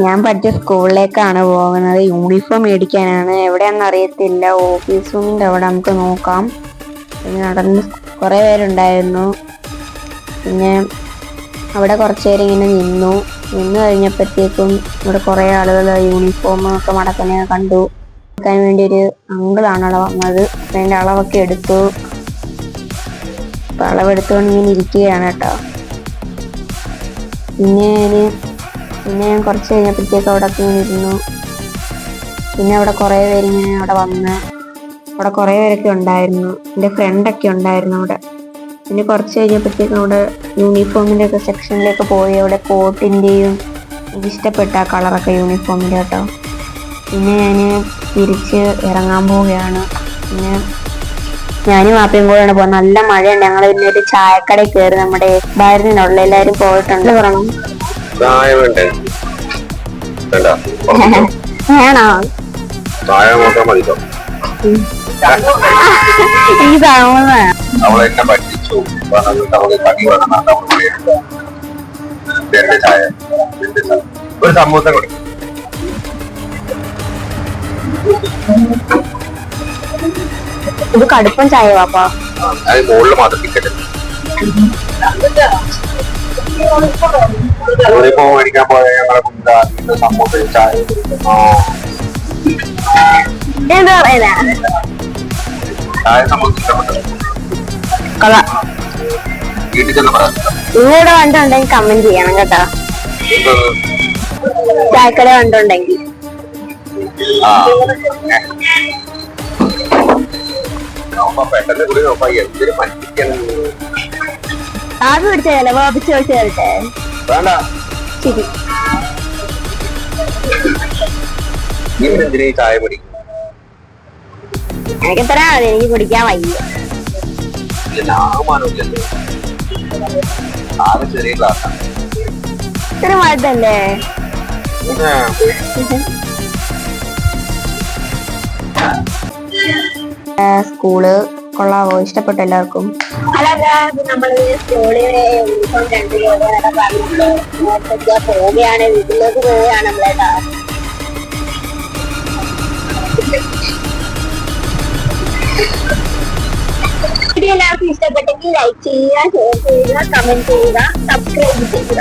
ഞാൻ പഠിച്ച സ്കൂളിലേക്കാണ് പോകുന്നത്. യൂണിഫോം മേടിക്കാനാണ്. എവിടെയാണെന്ന് അറിയത്തില്ല. ഓഫീസ് അവിടെ നമുക്ക് നോക്കാം. പിന്നെ നടന്ന് കുറേ പേരുണ്ടായിരുന്നു. പിന്നെ അവിടെ കുറച്ച് പേര് ഇങ്ങനെ നിന്നു. നിന്ന് കഴിഞ്ഞപ്പോഴത്തേക്കും ഇവിടെ കുറേ ആളുകൾ യൂണിഫോം ഒക്കെ മടക്കുന്നത് കണ്ടു. എടുക്കാൻ വേണ്ടി ഒരു അങ്കിളാണ് അവിടെ വന്നത്. അതിന്റെ അളവൊക്കെ എടുത്തു. അളവെടുത്തുകൊണ്ട് ഇങ്ങനെ ഇരിക്കുകയാണ് കേട്ടോ. പിന്നെ പിന്നെ ഞാൻ കുറച്ച് കഴിഞ്ഞപ്പോഴത്തേക്ക് അവിടെ ഒക്കെ പിന്നെ അവിടെ കുറേ പേര് ഇങ്ങനെ അവിടെ വന്ന് അവിടെ കുറേ പേരൊക്കെ ഉണ്ടായിരുന്നു. എന്റെ ഫ്രണ്ടൊക്കെ ഉണ്ടായിരുന്നു അവിടെ. പിന്നെ കുറച്ച് കഴിഞ്ഞപ്പോഴത്തേക്കും അവിടെ യൂണിഫോമിന്റെ ഒക്കെ സെക്ഷനിലേക്ക് പോയി. അവിടെ കോട്ടിന്റെയും എനിക്ക് ഇഷ്ടപ്പെട്ട ആ കളറൊക്കെ യൂണിഫോമിന്റെ കേട്ടോ. പിന്നെ ഞാൻ തിരിച്ച് ഇറങ്ങാൻ പോവുകയാണ്. പിന്നെ ഞാനും വാപ്പയും കൂടെയാണ് പോകുന്നത് നല്ല മഴയുണ്ട്. ഞങ്ങൾ പിന്നെ ഒരു ചായക്കടയിൽ കയറി നമ്മുടെ ബാരിനുള്ള എല്ലാവരും പോയിട്ടുണ്ട്. പറയണം വേണ്ടേ വേണ്ട വേണോ? ഈ പറ്റിച്ചു. നമുക്ക് വേണം. എന്റെ ചായ എന്റെ ചായ. ഒരു സമൂസ കൊടുക്കും. ഇത് കടുപ്പം ചായ വാപ്പാ. അത് മുകളിൽ മാത്രം ടിക്കറ്റ് യൂണിഫോം മേടിക്കാൻ പോയ ഞങ്ങളെ കുഞ്ഞാ സമൂസ ചായ എന്താ പറയുന്ന? ചായ സമൂസ ഇഷ്ടപ്പെട്ടു കൊള്ളാം. വീട്ടിൽ ചെന്ന് പറയാം നിങ്ങളുടെ കണ്ടുണ്ടെങ്കിൽ കമന്റ് ചെയ്യണം കേട്ടോ. ചായക്കട കണ്ടുണ്ടെങ്കിൽ പെട്ടെന്ന് കൂടി നോക്കാം എന്തിനു പറ്റിക്കണം ആദ്യം പിടിച്ച വാപ്പിച്ച് വെച്ച് തരട്ടെ വേണ്ട. ശരി. ചായ പിടിക്കും എനിക്ക് മതി എനിക്ക് കുടിക്കാൻ വയ്യ. ഇത്ര മഴത്തല്ലേ സ്കൂൾ കൊള്ളാവോ? ഇഷ്ടപ്പെട്ടു എല്ലാവർക്കും. നമ്മൾ പോവുകയാണ് നമ്മളേട്ടാ വീഡിയോ എല്ലാവർക്കും ഇഷ്ടപ്പെട്ടെങ്കിൽ ലൈക്ക് ചെയ്യുക ഷെയർ ചെയ്യുക കമന്റ് ചെയ്യുക സബ്സ്ക്രൈബ് ചെയ്യുക.